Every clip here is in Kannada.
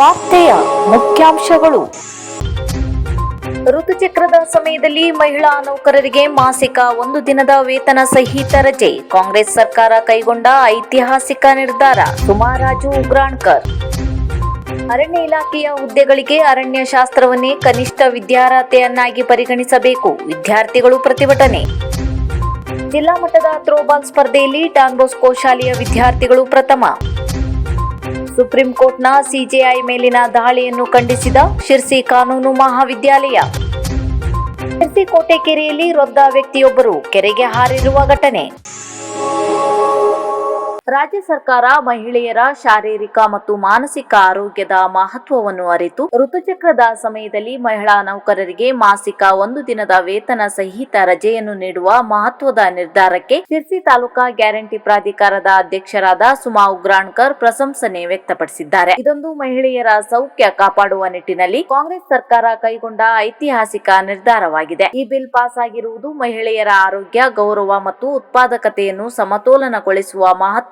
ವಾರ್ತೆಯ ಮುಖ್ಯಾಂಶಗಳು. ಋತುಚಕ್ರದ ಸಮಯದಲ್ಲಿ ಮಹಿಳಾ ನೌಕರರಿಗೆ ಮಾಸಿಕ ಒಂದು ದಿನದ ವೇತನ ಸಹಿತ ರಜೆ. ಕಾಂಗ್ರೆಸ್ ಸರ್ಕಾರ ಕೈಗೊಂಡ ಐತಿಹಾಸಿಕ ನಿರ್ಧಾರ. ಸುಮಾರಾಜು ಉಗ್ರಾಣ್ಕರ್. ಅರಣ್ಯ ಇಲಾಖೆಯ ಹುದ್ದೆಗಳಿಗೆ ಅರಣ್ಯ ಶಾಸ್ತ್ರವನ್ನೇ ಕನಿಷ್ಠ ವಿದ್ಯಾರ್ಹತೆಯನ್ನಾಗಿ ಪರಿಗಣಿಸಬೇಕು. ವಿದ್ಯಾರ್ಥಿಗಳು ಪ್ರತಿಭಟನೆ. ಜಿಲ್ಲಾ ಮಟ್ಟದ ಥ್ರೋಬಾಲ್ ಸ್ಪರ್ಧೆಯಲ್ಲಿ ಟಾಂಗೋಸ್ಕೋ ಶಾಲೆಯ ವಿದ್ಯಾರ್ಥಿಗಳು ಪ್ರಥಮ. ಸುಪ್ರೀಂ ಕೋರ್ಟ್ನ ಸಿಜೆಐ ಮೇಲಿನ ದಾಳಿಯನ್ನು ಖಂಡಿಸಿದ ಶಿರ್ಸಿ ಕಾನೂನು ಮಹಾವಿದ್ಯಾಲಯ. ಶಿರ್ಸಿ ಕೋಟೆ ಕೆರೆಯಲ್ಲಿ ರೊದ್ದ ವ್ಯಕ್ತಿಯೊಬ್ಬರು ಕೆರೆಗೆ ಹಾರಿರುವ ಘಟನೆ. ರಾಜ್ಯ ಸರ್ಕಾರ ಮಹಿಳೆಯರ ಶಾರೀರಿಕ ಮತ್ತು ಮಾನಸಿಕ ಆರೋಗ್ಯದ ಮಹತ್ವವನ್ನು ಅರಿತು, ಋತುಚಕ್ರದ ಸಮಯದಲ್ಲಿ ಮಹಿಳಾ ನೌಕರರಿಗೆ ಮಾಸಿಕ ಒಂದು ದಿನದ ವೇತನ ಸಹಿತ ರಜೆಯನ್ನು ನೀಡುವ ಮಹತ್ವದ ನಿರ್ಧಾರಕ್ಕೆ ಶಿರ್ಸಿ ತಾಲೂಕಾ ಗ್ಯಾರಂಟಿ ಪ್ರಾಧಿಕಾರದ ಅಧ್ಯಕ್ಷರಾದ ಸುಮಾ ಉಗ್ರಾಣ್ಕರ್ ಪ್ರಶಂಸನೆ ವ್ಯಕ್ತಪಡಿಸಿದ್ದಾರೆ. ಇದೊಂದು ಮಹಿಳೆಯರ ಸೌಖ್ಯ ಕಾಪಾಡುವ ನಿಟ್ಟಿನಲ್ಲಿ ಕಾಂಗ್ರೆಸ್ ಸರ್ಕಾರ ಕೈಗೊಂಡ ಐತಿಹಾಸಿಕ ನಿರ್ಧಾರವಾಗಿದೆ. ಈ ಬಿಲ್ ಪಾಸ್ ಆಗಿರುವುದು ಮಹಿಳೆಯರ ಆರೋಗ್ಯ, ಗೌರವ ಮತ್ತು ಉತ್ಪಾದಕತೆಯನ್ನು ಸಮತೋಲನಗೊಳಿಸುವ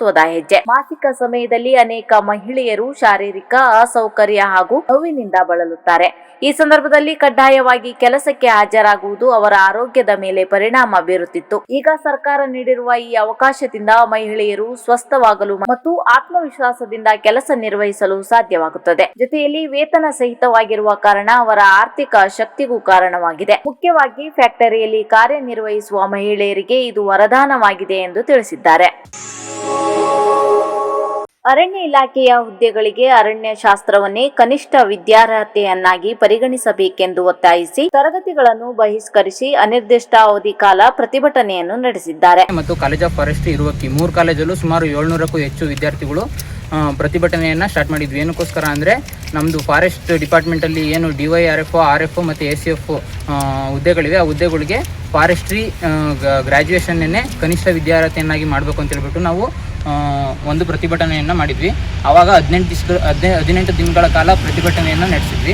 ಮಹತ್ವದ ಹೆಜ್ಜೆ ಮಾಸಿಕ ಸಮಯದಲ್ಲಿ ಅನೇಕ ಮಹಿಳೆಯರು ಶಾರೀರಿಕ ಅಸೌಕರ್ಯ ಹಾಗೂ ನೋವಿನಿಂದ ಬಳಲುತ್ತಾರೆ. ಈ ಸಂದರ್ಭದಲ್ಲಿ ಕಡ್ಡಾಯವಾಗಿ ಕೆಲಸಕ್ಕೆ ಹಾಜರಾಗುವುದು ಅವರ ಆರೋಗ್ಯದ ಮೇಲೆ ಪರಿಣಾಮ ಬೀರುತ್ತಿತ್ತು. ಈಗ ಸರ್ಕಾರ ನೀಡಿರುವ ಈ ಅವಕಾಶದಿಂದ ಮಹಿಳೆಯರು ಸ್ವಸ್ಥವಾಗಲು ಮತ್ತು ಆತ್ಮವಿಶ್ವಾಸದಿಂದ ಕೆಲಸ ನಿರ್ವಹಿಸಲು ಸಾಧ್ಯವಾಗುತ್ತದೆ. ಜೊತೆಯಲ್ಲಿ ವೇತನ ಸಹಿತವಾಗಿರುವ ಕಾರಣ ಅವರ ಆರ್ಥಿಕ ಶಕ್ತಿಗೂ ಕಾರಣವಾಗಿದೆ. ಮುಖ್ಯವಾಗಿ ಫ್ಯಾಕ್ಟರಿಯಲ್ಲಿ ಕಾರ್ಯನಿರ್ವಹಿಸುವ ಮಹಿಳೆಯರಿಗೆ ಇದು ವರದಾನವಾಗಿದೆ ಎಂದು ತಿಳಿಸಿದ್ದಾರೆ. ಅರಣ್ಯ ಇಲಾಖೆಯ ಹುದ್ದೆಗಳಿಗೆ ಅರಣ್ಯ ಶಾಸ್ತ್ರವನ್ನೇ ಕನಿಷ್ಠ ವಿದ್ಯಾರ್ಹತೆಯನ್ನಾಗಿ ಪರಿಗಣಿಸಬೇಕೆಂದು ಒತ್ತಾಯಿಸಿ ತರಗತಿಗಳನ್ನು ಬಹಿಷ್ಕರಿಸಿ ಅನಿರ್ದಿಷ್ಟಾವಧಿ ಕಾಲ ಪ್ರತಿಭಟನೆಯನ್ನು ನಡೆಸಿದ್ದಾರೆ. ಮತ್ತು ಕಾಲೇಜ್ ಆಫ್ ಫಾರೆಸ್ಟ್ರಿ ಇರುವ ಮೂರು ಕಾಲೇಜಲ್ಲೂ ಸುಮಾರು ಏಳ್ನೂರಕ್ಕೂ ಹೆಚ್ಚು ವಿದ್ಯಾರ್ಥಿಗಳು ಪ್ರತಿಭಟನೆಯನ್ನು ಸ್ಟಾರ್ಟ್ ಮಾಡಿದ್ವಿ. ಏನಕ್ಕೋಸ್ಕರ ಅಂದರೆ ನಮ್ಮದು ಫಾರೆಸ್ಟ್ ಡಿಪಾರ್ಟ್ಮೆಂಟಲ್ಲಿ ಏನು D Y R F R F ಮತ್ತು ಎ ಸಿ ಎಫ್ ಹುದ್ದೆಗಳಿವೆ. ಆ ಹುದ್ದೆಗಳಿಗೆ ಫಾರೆಸ್ಟ್ರಿ ಗ್ರ್ಯಾಜುಯೇಷನ್ನೇ ಕನಿಷ್ಠ ವಿದ್ಯಾರ್ಥಿಯನ್ನಾಗಿ ಮಾಡಬೇಕು ಅಂತ ಹೇಳ್ಬಿಟ್ಟು ನಾವು ಒಂದು ಪ್ರತಿಭಟನೆಯನ್ನು ಮಾಡಿದ್ವಿ. ಆವಾಗ ಹದಿನೆಂಟು ದಿಸ್ ಹದಿನೈ, ಹದಿನೆಂಟು ದಿನಗಳ ಕಾಲ ಪ್ರತಿಭಟನೆಯನ್ನು ನಡೆಸಿದ್ವಿ.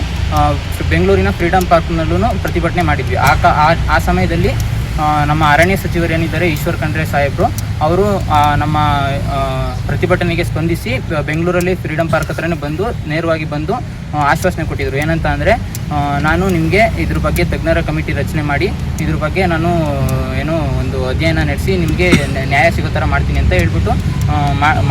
ಬೆಂಗಳೂರಿನ ಫ್ರೀಡಮ್ ಪಾರ್ಕ್ನಲ್ಲೂ ಪ್ರತಿಭಟನೆ ಮಾಡಿದ್ವಿ. ಆ, ಆ- ಸಮಯದಲ್ಲಿ ನಮ್ಮ ಅರಣ್ಯ ಸಚಿವರು ಏನಿದ್ದಾರೆ, ಈಶ್ವರ್ ಖಂಡ್ರೆ ಸಾಹೇಬರು, ಅವರು ನಮ್ಮ ಪ್ರತಿಭಟನೆಗೆ ಸ್ಪಂದಿಸಿ ಬೆಂಗಳೂರಲ್ಲಿ ಫ್ರೀಡಮ್ ಪಾರ್ಕ್ ಹತ್ರನೇ ಬಂದು, ನೇರವಾಗಿ ಬಂದು ಆಶ್ವಾಸನೆ ಕೊಟ್ಟಿದ್ರು. ಏನಂತ ಅಂದರೆ ನಾನು ನಿಮಗೆ ಇದ್ರ ಬಗ್ಗೆ ತಜ್ಞರ ಕಮಿಟಿ ರಚನೆ ಮಾಡಿ, ಇದ್ರ ಬಗ್ಗೆ ನಾನು, ಏನು ಒಂದು ಅಧ್ಯಯನ ನಡೆಸಿ, ನಿಮಗೆ ನ್ಯಾಯ ಸಿಗೋ ಥರ ಮಾಡ್ತೀನಿ ಅಂತ ಹೇಳ್ಬಿಟ್ಟು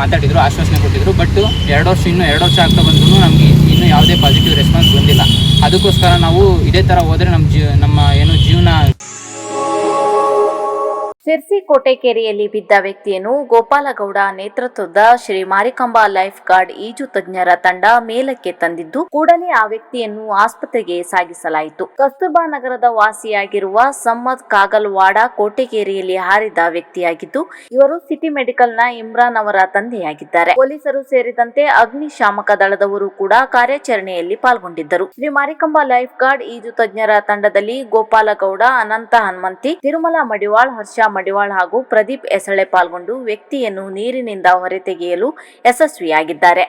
ಮಾತಾಡಿದರು, ಆಶ್ವಾಸನೆ ಕೊಟ್ಟಿದ್ರು. ಬಟ್ ಎರಡು ವರ್ಷ, ಇನ್ನೂ ಎರಡು ವರ್ಷ ಆಗ್ತಾ ಬಂದರೂ ನಮಗೆ ಇನ್ನೂ ಯಾವುದೇ ಪಾಸಿಟಿವ್ ರೆಸ್ಪಾನ್ಸ್ ಬಂದಿಲ್ಲ. ಅದಕ್ಕೋಸ್ಕರ ನಾವು ಇದೇ ಥರ ಹೋದರೆ ನಮ್ಮ ಜೀವ ನಮ್ಮ, ಏನು ಜೀವನ ಸಿರ್ಸಿ ಕೋಟೆಕೇರಿಯಲ್ಲಿ ಬಿದ್ದ ವ್ಯಕ್ತಿಯನ್ನು ಗೋಪಾಲಗೌಡ ನೇತೃತ್ವದ ಶ್ರೀ ಮಾರಿಕಂಬಾ ಲೈಫ್ ಗಾರ್ಡ್ ಈಜು ತಜ್ಞರ ತಂಡ ಮೇಲಕ್ಕೆ ತಂದಿದ್ದು, ಕೂಡಲೇ ಆ ವ್ಯಕ್ತಿಯನ್ನು ಆಸ್ಪತ್ರೆಗೆ ಸಾಗಿಸಲಾಯಿತು. ಕಸ್ತೂರ್ಬಾ ನಗರದ ವಾಸಿಯಾಗಿರುವ ಸಮ್ಮದ್ ಕಾಗಲ್ವಾಡ ಕೋಟೆಕೇರಿಯಲ್ಲಿ ಹಾರಿದ ವ್ಯಕ್ತಿಯಾಗಿದ್ದು, ಇವರು ಸಿಟಿ ಮೆಡಿಕಲ್ನ ಇಮ್ರಾನ್ ಅವರ ತಂದೆಯಾಗಿದ್ದಾರೆ. ಪೊಲೀಸರು ಸೇರಿದಂತೆ ಅಗ್ನಿಶಾಮಕ ದಳದವರು ಕೂಡ ಕಾರ್ಯಾಚರಣೆಯಲ್ಲಿ ಪಾಲ್ಗೊಂಡಿದ್ದರು. ಶ್ರೀ ಮಾರಿಕಂಬಾ ಲೈಫ್ ಗಾರ್ಡ್ ಈಜು ತಜ್ಞರ ತಂಡದಲ್ಲಿ ಗೋಪಾಲಗೌಡ, ಅನಂತ ಹನುಮಂತಿ, ತಿರುಮಲ ಮಡಿವಾಳ್, ಹರ್ಷ ಮಡಿವಾಳ್ ಹಾಗೂ ಪ್ರದೀಪ್ ಎಸಳೆ ಪಾಲ್ಗೊಂಡು ವ್ಯಕ್ತಿಯನ್ನು ನೀರಿನಿಂದ ಹೊರತೆಗೆಯಲು ಯಶಸ್ವಿಯಾಗಿದ್ದಾರೆ.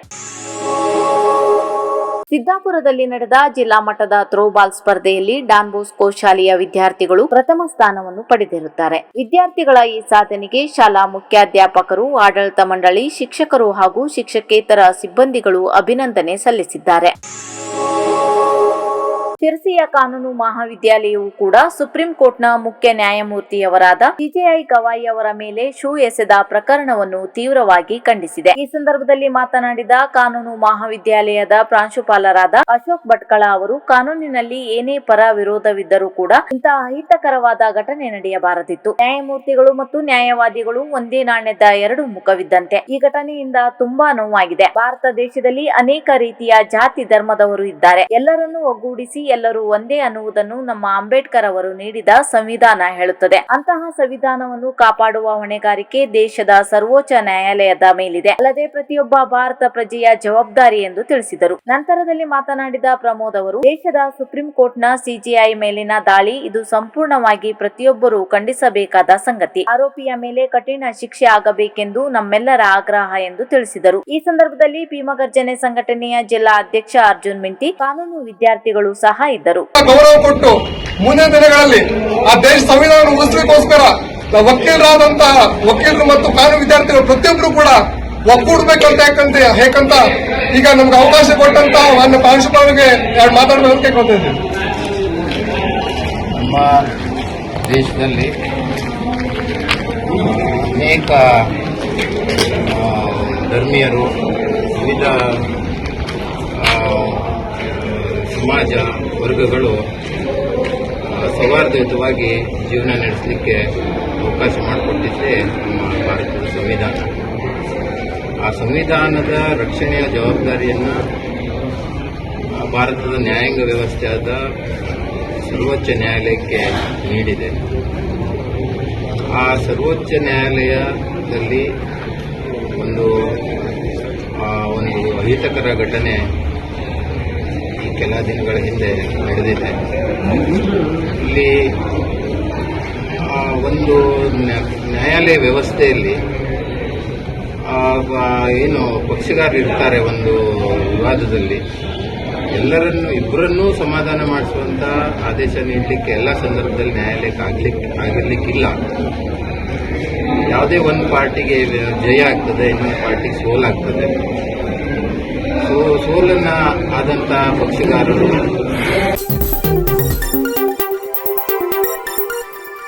ಸಿದ್ದಾಪುರದಲ್ಲಿ ನಡೆದ ಜಿಲ್ಲಾ ಮಟ್ಟದ ಥ್ರೋಬಾಲ್ ಸ್ಪರ್ಧೆಯಲ್ಲಿ ಡಾನ್ ಬೋಸ್ಕೋ ಶಾಲೆಯ ವಿದ್ಯಾರ್ಥಿಗಳು ಪ್ರಥಮ ಸ್ಥಾನವನ್ನು ಪಡೆದಿರುತ್ತಾರೆ. ವಿದ್ಯಾರ್ಥಿಗಳ ಈ ಸಾಧನೆಗೆ ಶಾಲಾ ಮುಖ್ಯಾಧ್ಯಾಪಕರು, ಆಡಳಿತ ಮಂಡಳಿ, ಶಿಕ್ಷಕರು ಹಾಗೂ ಶಿಕ್ಷಕೇತರ ಸಿಬ್ಬಂದಿಗಳು ಅಭಿನಂದನೆ ಸಲ್ಲಿಸಿದ್ದಾರೆ. ಶಿರಸಿಯ ಕಾನೂನು ಮಹಾವಿದ್ಯಾಲಯವು ಕೂಡ ಸುಪ್ರೀಂ ಕೋರ್ಟ್ನ ಮುಖ್ಯ ನ್ಯಾಯಮೂರ್ತಿಯವರಾದ ಸಿಜೆಐ ಗವಾಯಿ ಅವರ ಮೇಲೆ ಶೂ ಎಸೆದ ಪ್ರಕರಣವನ್ನು ತೀವ್ರವಾಗಿ ಖಂಡಿಸಿದೆ. ಈ ಸಂದರ್ಭದಲ್ಲಿ ಮಾತನಾಡಿದ ಕಾನೂನು ಮಹಾವಿದ್ಯಾಲಯದ ಪ್ರಾಂಶುಪಾಲರಾದ ಅಶೋಕ್ ಭಟ್ಕಳ ಅವರು, ಕಾನೂನಿನಲ್ಲಿ ಏನೇ ಪರ ವಿರೋಧವಿದ್ದರೂ ಕೂಡ ಇಂತಹ ಅಹಿತಕರವಾದ ಘಟನೆ ನಡೆಯಬಾರದಿತ್ತು. ನ್ಯಾಯಮೂರ್ತಿಗಳು ಮತ್ತು ನ್ಯಾಯವಾದಿಗಳು ಒಂದೇ ನಾಣ್ಯದ ಎರಡು ಮುಖವಿದ್ದಂತೆ. ಈ ಘಟನೆಯಿಂದ ತುಂಬಾ ನೋವಾಗಿದೆ. ಭಾರತ ದೇಶದಲ್ಲಿ ಅನೇಕ ರೀತಿಯ ಜಾತಿ ಧರ್ಮದವರು ಇದ್ದಾರೆ. ಎಲ್ಲರನ್ನೂ ಒಗ್ಗೂಡಿಸಿ ಎಲ್ಲರೂ ಒಂದೇ ಅನ್ನುವುದನ್ನು ನಮ್ಮ ಅಂಬೇಡ್ಕರ್ ಅವರು ನೀಡಿದ ಸಂವಿಧಾನ ಹೇಳುತ್ತದೆ. ಅಂತಹ ಸಂವಿಧಾನವನ್ನು ಕಾಪಾಡುವ ಹೊಣೆಗಾರಿಕೆ ದೇಶದ ಸರ್ವೋಚ್ಚ ನ್ಯಾಯಾಲಯದ ಮೇಲಿದೆ. ಅಲ್ಲದೆ ಪ್ರತಿಯೊಬ್ಬ ಭಾರತ ಪ್ರಜೆಯ ಜವಾಬ್ದಾರಿ ಎಂದು ತಿಳಿಸಿದರು. ನಂತರದಲ್ಲಿ ಮಾತನಾಡಿದ ಪ್ರಮೋದ್ ಅವರು, ದೇಶದ ಸುಪ್ರೀಂ ಕೋರ್ಟ್ನ ಸಿಜಿಐ ಮೇಲಿನ ದಾಳಿ ಇದು ಸಂಪೂರ್ಣವಾಗಿ ಪ್ರತಿಯೊಬ್ಬರೂ ಖಂಡಿಸಬೇಕಾದ ಸಂಗತಿ. ಆರೋಪಿಯ ಮೇಲೆ ಕಠಿಣ ಶಿಕ್ಷೆ ಆಗಬೇಕೆಂದು ನಮ್ಮೆಲ್ಲರ ಆಗ್ರಹ ಎಂದು ತಿಳಿಸಿದರು. ಈ ಸಂದರ್ಭದಲ್ಲಿ ಭೀಮಗರ್ಜನೆ ಸಂಘಟನೆಯ ಜಿಲ್ಲಾ ಅಧ್ಯಕ್ಷ ಅರ್ಜುನ್ ಮಿಂಟಿ, ಕಾನೂನು ವಿದ್ಯಾರ್ಥಿಗಳು ಸಹ ಇದ್ದರು. ಗೌರವ ಕೊಟ್ಟು ಮುಂದಿನ ದಿನಗಳಲ್ಲಿ ಆ ದೇಶ ಸಂವಿಧಾನ ಉಳಿಸಲಿಕ್ಕೋಸ್ಕರ ವಕೀಲರಾದಂತಹ ವಕೀಲರು ಮತ್ತು ಕಾನೂನು ವಿದ್ಯಾರ್ಥಿಗಳು ಪ್ರತಿಯೊಬ್ಬರು ಕೂಡ ಒಗ್ಗೂಡ್ಬೇಕಂತ ಯಾಕಂತ ಹೇಗಂತ ಈಗ ನಮ್ಗೆ ಅವಕಾಶ ಕೊಟ್ಟಂತ ಮಾನ್ಯ ಪ್ರಾಂಶುಪಾಲರಿಗೆ ಎರಡು ಮಾತಾಡಬೇಕು ಅಂತ ಕೇಳ್ಕೊತಾ ಇದ್ದೀನಿ. ನಮ್ಮ ದೇಶದಲ್ಲಿ ಅನೇಕ ಧರ್ಮೀಯರು ವಿವಿಧ ಆ, ಸಮಾಜ ವರ್ಗಗಳು ಸೌಹಾರ್ದಯುತವಾಗಿ ಜೀವನ ನಡೆಸಲಿಕ್ಕೆ ಅವಕಾಶ ಮಾಡಿಕೊಟ್ಟಿದ್ದೇ ನಮ್ಮ ಭಾರತದ ಸಂವಿಧಾನ. ಆ ಸಂವಿಧಾನದ ರಕ್ಷಣೆಯ ಜವಾಬ್ದಾರಿಯನ್ನು ಭಾರತದ ನ್ಯಾಯಾಂಗ ವ್ಯವಸ್ಥೆಯಾದ ಸರ್ವೋಚ್ಚ ನ್ಯಾಯಾಲಯಕ್ಕೆ ನೀಡಿದೆ. ಆ ಸರ್ವೋಚ್ಚ ನ್ಯಾಯಾಲಯದಲ್ಲಿ ಒಂದು ಒಂದು ಅಹಿತಕರ ಘಟನೆ ಕೆಲ ದಿನಗಳ ಹಿಂದೆ ನಡೆದಿದೆ. ಇಲ್ಲಿ ಒಂದು ನ್ಯಾ- ನ್ಯಾಯಾಲಯ ವ್ಯವಸ್ಥೆಯಲ್ಲಿ ಏನು ಪಕ್ಷಗಾರರು ಇರ್ತಾರೆ ಒಂದು ವಿವಾದದಲ್ಲಿ, ಎಲ್ಲರನ್ನು ಇಬ್ಬರನ್ನೂ ಸಮಾಧಾನ ಮಾಡಿಸುವಂತ ಆದೇಶ ನೀಡಲಿಕ್ಕೆ ಎಲ್ಲ ಸಂದರ್ಭದಲ್ಲಿ ನ್ಯಾಯಾಲಯಕ್ಕೆ ಆಗ್ಲಿಕ್ಕೆ ಆಗಿರ್ಲಿಕ್ಕಿಲ್ಲ. ಯಾವುದೇ ಒಂದು ಪಾರ್ಟಿಗೆ ಜಯ ಆಗ್ತದೆ, ಇನ್ನೊಂದು ಪಾರ್ಟಿಗೆ ಸೋಲಾಗ್ತದೆ. ಸೋಲನ್ನ ಆದಂತಹ ಪಕ್ಷಗಾರರು